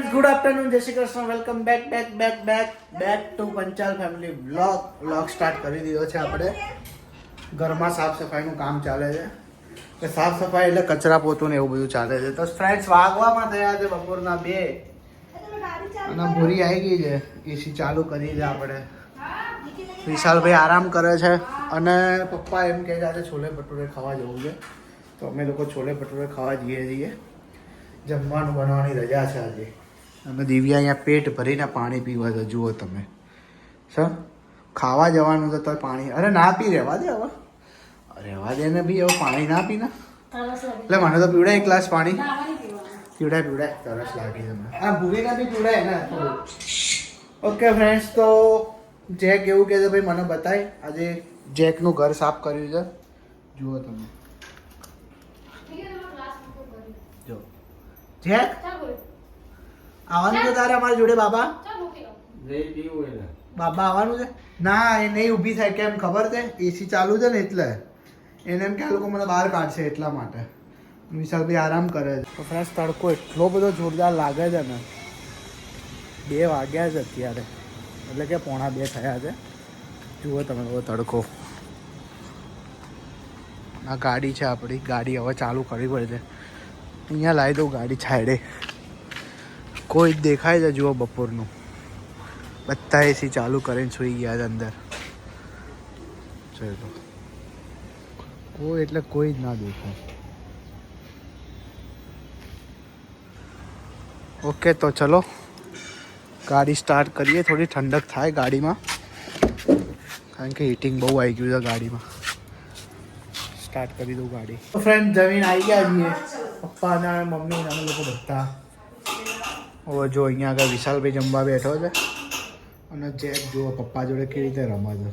Friends good afternoon જય Shri Krishna. Welcome back back back back back to Panchal family blog blog start કરી દીધો છે આપણે. ઘરમાં સાફ સફાઈનું કામ ચાલે છે. કે સાફ સફાઈ એટલે કચરા પોતું ને એવું બધું ચાલે છે. તો ફ્રેન્ડ્સ વાગવામાં થયા છે બપોરના બે. અને ભૂરી આવી ગઈ છે. એસી ચાલુ કરી છે આપણે. વિશાલભાઈ આરામ કરે છે. અને પપ્પા એમ કહે છે છોલે ભટુરે ખાવા જવું છે. તો અમે લોકો છોલે ભટુરે ખાવા જઈએ છીએ. જમવાનું બનવાની રજા છે આજે. અને દિવ્યા અહીંયા પેટ ભરીને પાણી પીવા તો જુઓ તમે. સર ખાવા જવાનું તો તોય પાણી. અરે ના પી રહેવા દે હવે. રહેવા દે ને બી હવે પાણી ના પી ને એટલે મને તો પીવડાય એક ગ્લાસ પાણી. પીવડાય. પીવડાય તરસ લાગી તમને હા ભૂમિકા બી પીવડાય ને? ઓકે ફ્રેન્ડ્સ તો જેક એવું કહે છે ભાઈ મને બતાય. આજે જેકનું ઘર સાફ કર્યું છે. જુઓ તમે. જો. જેક આવવાનું છે તારે અમારી જોડે બાબા? બાબા આવવાનું છે? ના એ નહીં ઊભી થાય કેમ ખબર છે? એસી ચાલુ છે ને એટલે. એને એમ કે આ લોકો મને બહાર કાઢશે એટલા માટે. વિશાલભાઈ આરામ કરે છે. તો ફ્રેન્ડ્સ તડકો એટલો બધો જોરદાર લાગે છે ને. બે વાગ્યા છે અત્યારે. એટલે કે પોણા બે થયા છે. જુઓ તમે લોકો તડકો. આ ગાડી છે આપણી. ગાડી હવે ચાલુ કરવી પડશે. અહીંયા લાવી દઉં ગાડી છાયડે. કોઈ જ દેખાય છે જુઓ બપોરનું બધા એસી ચાલુ કરીને સૂઈ ગયા છે અંદર ચલો કોઈ એટલે કોઈ જ ના દેખાય ઓકે તો ચલો ગાડી સ્ટાર્ટ કરીએ થોડી ઠંડક થાય ગાડીમાં કારણ કે હીટિંગ બહુ આવી ગયું છે ગાડીમાં સ્ટાર્ટ કરી દઉં ગાડી ફ્રેન્ડ જમીન આવી ગયા છીએ પપ્પા અને મમ્મી અને અમે લોકો બધા હવે જો અહીંયા આગળ વિશાલભાઈ જમવા બેઠો છે અને જેક જુઓ પપ્પા જોડે કેવી રીતે રમે છે.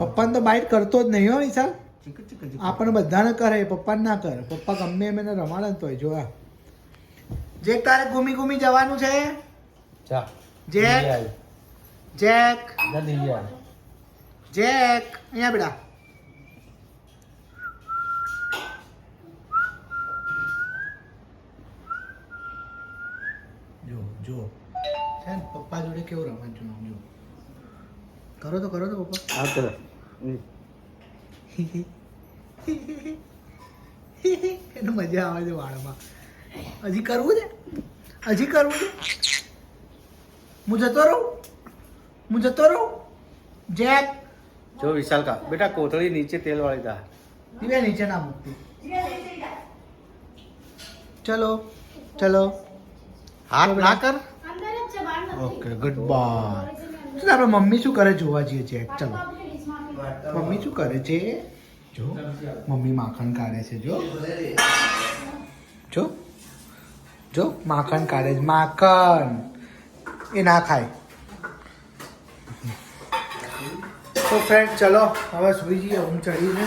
પપ્પાને તો બાઇટ કરતો જ નહીં હો વિશાલ. આપણને બધાને કરે પપ્પાને ના કરે. પપ્પા ગમે એમ એને રમાડે ને તોય જોયા જેક તારે ઘૂમી ઘૂમી જવાનું છે. જેક. જેક. જેક અહીંયા બેટા જો જો. છે ને પપ્પા જોડે કેવું રમે છે જો. કરો તો કરો તો પપ્પા. હા કરો. એને મજા આવે છે વાળમાં. હજી કરવું છે? હજી કરવું છે? હું જતો રહું? હું જતો રહું? જેક જો વિશાલ કા બેટા કોથળી નીચે તેલ વાળી દા. દિવ્યા નીચે ના મૂકતી. ચલો ચલો. હાથ ના કર. ઓકે ગુડ બાય શું આપણે મમ્મી શું કરે જોવા જઈએ છે? ચલો. મમ્મી શું કરે છે? જો મમ્મી માખણ કાઢે છે જો. જો જો માખણ કાઢે છે. માખણ. એ ના ખાય. તો ફ્રેન્ડ ચલો હવે સુઈ જઈએ ઊંઘ ચડીને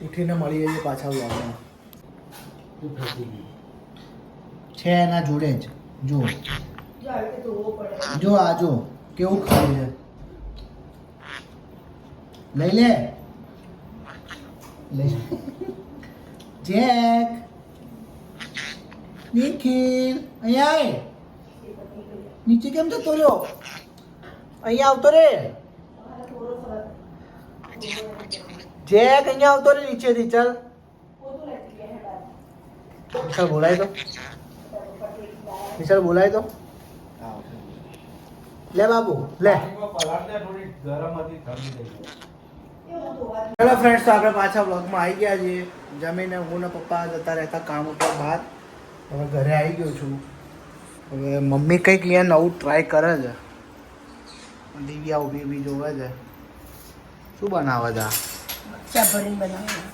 ઉઠીને મળીએ છીએ પાછા વ્લોગમાં છે એના જોડે જ જો જો આ જો કેવું ખાય છે લઈ લે લઈ જેક નિખિલ અહીંયા આય નીચે કેમ જતો રહ્યો અહીંયા આવતો રે જેક અહીંયા આવતો રે નીચેથી, ચાલ. વિશાલ, બોલાય તો. વિશાલ, બોલાય તો. લે બાબુ, લે. હેલો ફ્રેન્ડ્સ તો આપણે પાછા વ્લોગમાં આવી ગયા છીએ. જમીને હું ને પપ્પા જતા રહેતા કામ ઉપર બહાર. હવે ઘરે આવી ગયો છું. હવે મમ્મી કંઈક અહીંયા નવું ટ્રાય કરે છે. દિવ્યા ઊભી ઊભી જોવે છે. શું બનાવે છે? આ? ભરીને બનાવવાનું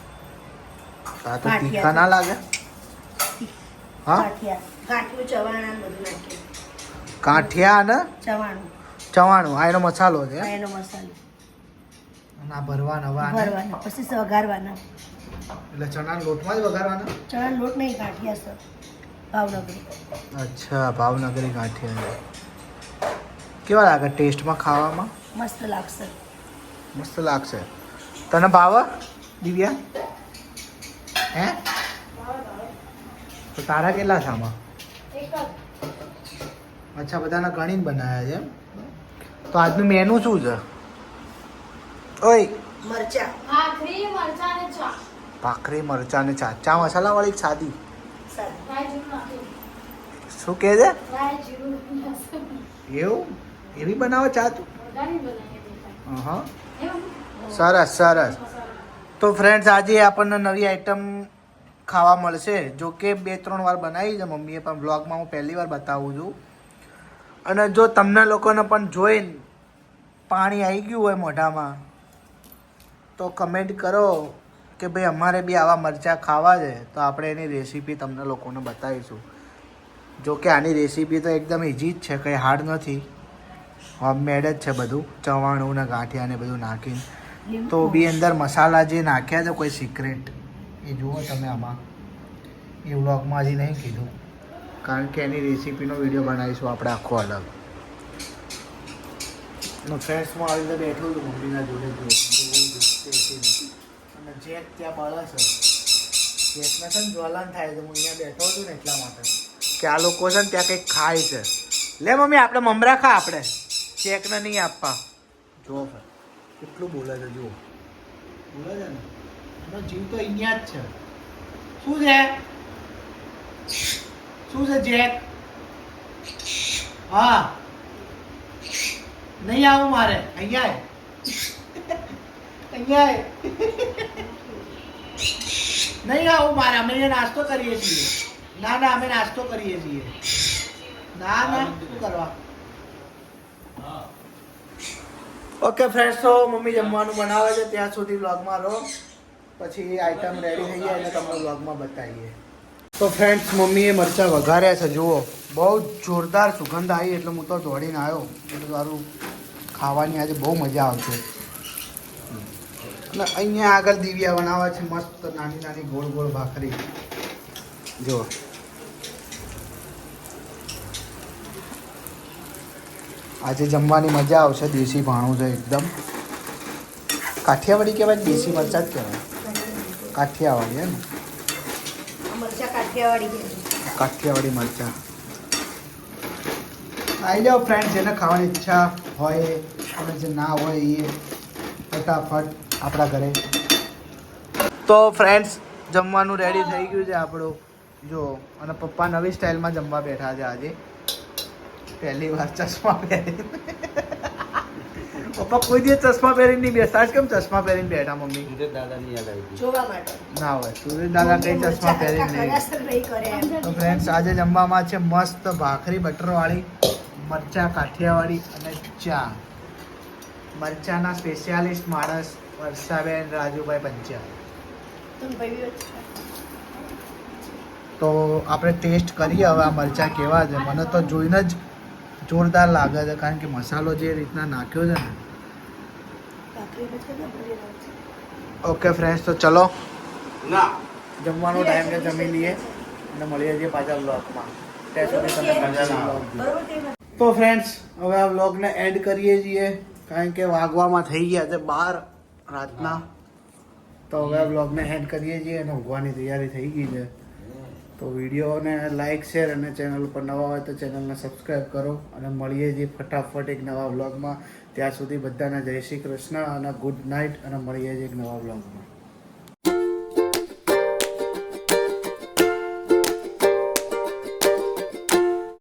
આ તો તીખા ના લાગે? હા? ગાંઠિયા. ચવાણા બધું નાખીને કાઠિયા અને ચવાણું. ચવાણું. આ એનો મસાલો છે? એનો મસાલો. અને ભરવાના ભરવાના. પછી વઘારવાના. એટલે ચણાના લોટમાં જ વઘારવાના? ચણા લોટ નહીં ગાંઠિયા સર ભાવનગરી. અચ્છા ભાવનગરી ગાંઠિયા. કેવા લાગે ટેસ્ટમાં ખાવામાં? મસ્ત લાગશે. મસ્ત લાગશે. તને ભાવે દિવ્યા? હે? તો તારા કેટલા છે આમાં? અચ્છા બધાના ગણીને બનાવ્યા છે એમ? તો આજનું મેનુ શું છે? ઓય. મરચા. ભાખરી મરચાં અને ચા. ભાખરી મરચા ને ચા. ચા મસાલા વાળી સાદી? શું કહે છે? એવું? એવી બનાવો ચા તું? હા સરસ સરસ. તો ફ્રેન્ડ્સ આજે આપણને નવી આઈટમ ખાવા મળશે, જો કે બે, ત્રણ વાર બનાવી છે મમ્મીએ, પણ બ્લોગમાં હું પહેલી વાર બતાવું છું. અને જો તમને લોકોને પણ જોઈને પાણી આવી ગયું હોય મોઢામાં, તો કમેન્ટ કરો કે ભાઈ અમારે બી આવા મરચાં ખાવા છે. તો આપણે એની રેસીપી તમને લોકોને બતાવીશું. જો કે આની રેસીપી તો એકદમ ઇઝી જ છે, કંઈ હાર્ડ નથી. હોમમેડ જ છે બધું. ચવાણું ને ગાંઠિયા ને બધું નાખીને. તો બી અંદર મસાલા જે નાખ્યા છે કોઈ સિક્રેટ એ જુઓ તમે આમાં. એ વ્લોગમાં હજી નહીં કીધું. કારણ કે એની રેસીપીનો વીડિયો બનાવીશું આપણે આખો અલગ. ફ્રેન્ડ્સમાં આવી રીતે બેઠું હતું મમ્મીના જોડે અને જેક ત્યાં બળે છે જેકને છે ને જ્વલન થાય છે હું અહીંયા બેઠો છું ને એટલા માટે. કે આ લોકો છે ને ત્યાં કંઈક ખાય છે. લે મમ્મી આપણે મમરા ખા આપણે. ચેકને નહીં આપવા જુઓ ફર કેટલું બોલે છે જુઓ બોલે છે ને એનો જીવ તો અહીંયા જ છે શું છે શું છે જેક હા નહીં આવું મારે અહીંયા આય. અહીંયા આય. નહીં આવું મારે અમે અહીંયા નાસ્તો કરીએ છીએ ના ના અમે નાસ્તો કરીએ છીએ ના ના શું કરવા ઓકે ફ્રેન્ડ્સ તો મમ્મી જમવાનું બનાવે છે, ત્યાં સુધી વ્લોગમાં રહો. પછી આઈટમ રેડી થઈ જાય એટલે તમને વ્લોગમાં બતાવીએ. તો ફ્રેન્ડ્સ મમ્મીએ મરચાં વઘાર્યા છે, જુઓ. બહુ જોરદાર સુગંધ આવી, એટલે હું તો દોડીને આવ્યો. એટલે તારું ખાવાની આજે બહુ મજા આવશે. અને અહીંયા આગળ દિવ્યા બનાવે છે, મસ્ત નાની નાની ગોળ ગોળ ભાખરી. જુઓ. આજે જમવાની મજા આવશે દેશી ભાણું છે એકદમ. કાઠિયાવાડી કહેવાય દેશી મરચાં જ કહેવાય? કાઠિયાવાડી હે ને કાઠિયાવાડી મરચાં. આવી જાઓ ફ્રેન્ડ જેને ખાવાની ઈચ્છા હોય અને જે ના હોય એ ફટાફટ આપણા ઘરે. તો ફ્રેન્ડ્સ જમવાનું રેડી થઈ ગયું છે આપણું. જો અને પપ્પા નવી સ્ટાઇલમાં જમવા બેઠા છે આજે. પહેલી વાર ચશ્મા પહેરી પપ્પા કોઈ દિવસ ચશ્મા પહેરીને નહીં બેસતા. આજ કેમ ચશ્મા પહેરીને બેઠા મમ્મી? સુરેશ દાદાની યાદ આવી જોવા માટે. ના હોય સુરેશ દાદા કઈ ચશ્મા પહેરીને નહીં. તો ફ્રેન્ડ્સ આજે જમવામાં છે મસ્ત ભાખરી બટરવાળી મરચા કાઠિયાવાડી અને ચા. મરચાના સ્પેશિયાલિસ્ટ માણસ વર્ષાબેન રાજુભાઈ પંચ્યા ભાઈ તો આપણે ટેસ્ટ કરીએ હવે આ મરચાં કેવા છે. મને તો જોઈને જ જોરદાર લાગે છે કારણ કે મસાલો જે રીતના નાખ્યો છે ને. ના. ઓકે ફ્રેન્ડ્સ તો ચલો. જમવાનો ટાઈમ છે જમી લઈએ અને મળીએ છીએ પાછા બ્લોગમાં ત્યાં સુધી તમે ના તે ફ્રેન્ડ્સ હવે આ વ્લોગને એન્ડ કરીએ છીએ કારણ કે વાગવામાં થઈ ગયા છે બાર રાતના. તો હવે આ વ્લોગને એન્ડ કરીએ છીએ અને ઊંઘવાની તૈયારી થઈ ગઈ છે. તો વિડીયોને લાઇક શેર અને ચેનલ ઉપર નવા હોય તો ચેનલને સબસ્ક્રાઈબ કરો અને મળીએ જે ફટાફટ એક નવા વ્લોગમાં. ત્યાં સુધી બધાને જય શ્રી કૃષ્ણ અને ગુડ નાઇટ અને મળીએ છીએ એક નવા વ્લોગમાં.